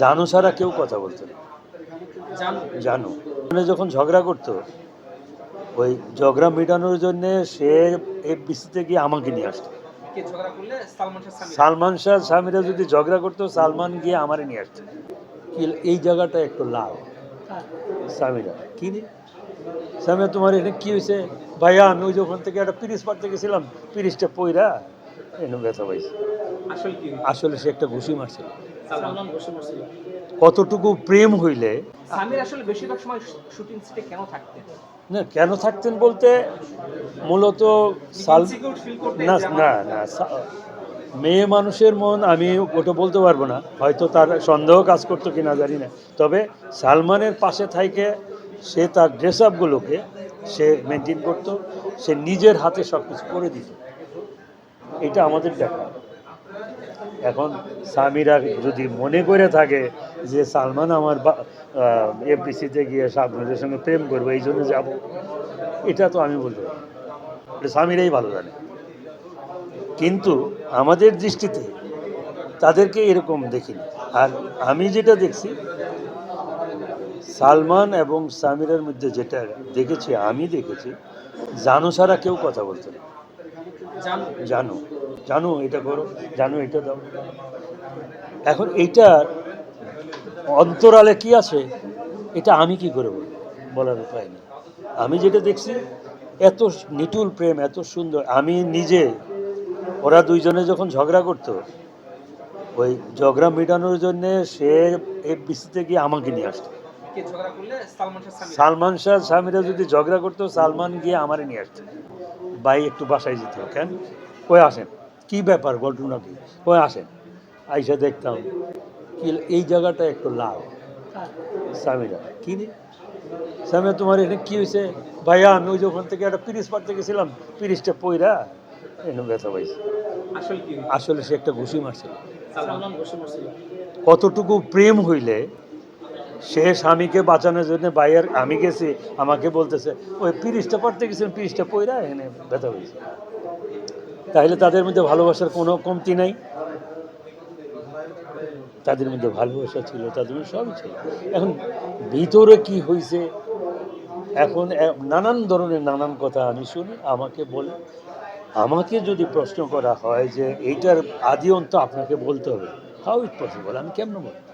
জানো ছাড়া কেউ কথা বলতো না। জানো। মানে যখন ঝগড়া করতো ওই ঝগড়া মেটানোর জন্য সে এফবিসিতে গিয়ে আমাকে নিয়ে আসতো। সালমান শাহ স্বামীরা যদি ঝগড়া করতো সালমান গিয়ে আমারে নিয়ে আসতো। কি এই জায়গাটা একটু লাল। স্বামীরা। কি স্বামী তোমার এটা কি হয়েছে? ভাইয়া আমি ওই যে ওখান থেকে একটা পিরিস পাড়তে গেছিলাম। পিরিসটা পইরা এনে ব্যথা পাইছে। আসল সে একটা ঘুষি মারছিল। কতটুকু প্রেম হইলে? সামির আসলে বেশিরভাগ সময় শুটিং সেটে কেন থাকতেন? না কেন থাকতেন বলতে মূলত না না না মেয়ে মানুষের মন আমি ওটা বলতে পারব না। হয়তো তার সন্দেহ কাজ করতো কিনা জানি না। তবে সালমানের পাশে থাইকে সে তার ড্রেস আপগুলোকে সে মেনটেন করতো সে নিজের হাতে সব কিছু করে দিত। এটা আমাদের দেখা এখন স্বামীরা যদি মনে করে থাকে যে সালমান আমার এফবিসিতে গিয়ে সাবনুরের সঙ্গে প্রেম করব, এই জন্য যাব। এটা তো আমি এটা স্বামীরাই ভালো জানে। কিন্তু আমাদের দৃষ্টিতে তাদেরকে এরকম দেখিনি। আর আমি যেটা দেখছি, সালমান এবং সামিরের মধ্যে যেটা দেখেছি, আমি দেখেছি, জানো ছাড়া কেউ কথা বলতো না। জানো? জানো। এটা করো জানো এটা দাও। এখন এইটার অন্তরালে কি আছে? এটা আমি কি করে বলব? বলার উপায় নেই। আমি যেটা দেখছি এত নিটুল প্রেম এত সুন্দর। আমি নিজে ওরা দুইজনে যখন ঝগড়া করতো ওই ঝগড়া মেটানোর জন্য সে এফবিসিতে গিয়ে আমাকে নিয়ে আসতো। সালমান শাহ স্বামীরা যদি ঝগড়া করতো সালমান গিয়ে আমারে নিয়ে আসতো। ভাই একটু বাসায় যেত কেন? কই আসেন? কি ব্যাপার ঘটনা কি? ওই আসেন? আইসা দেখতাম কি এই জায়গাটা একটু লাল। স্বামীরা কি রে? স্বামী তোমার এখানে কি হয়েছে? ভাইয়া আমি ওই যে ওখান থেকে একটা পিরিস পাড়তে গেছিলাম পিরিসটা পইরা এনে ব্যথা পাইছে। আসল আসলে সে একটা ঘুষি মারছিল। কতটুকু প্রেম হইলে সে স্বামীকে বাঁচানোর জন্য বাইরের আমি গেছি, আমাকে বলতেছে, ওই পিরিশটা পড়তে গেছিলাম পিরিশটা পইরা এখানে ব্যথা হয়েছে তাহলে তাদের মধ্যে ভালোবাসার কোনো কমতি নাই। তাদের মধ্যে ভালোবাসা ছিল, তাদের মধ্যে সবই ছিল। এখন ভিতরে কি হয়েছে এখন নানান ধরনের নানান কথা আমি শুনি, আমাকে বলে। আমাকে যদি প্রশ্ন করা হয় যে, এইটার আদি অন্ত আপনাকে বলতে হবে হাউ ইট পসিবল আমি কেমন বলব?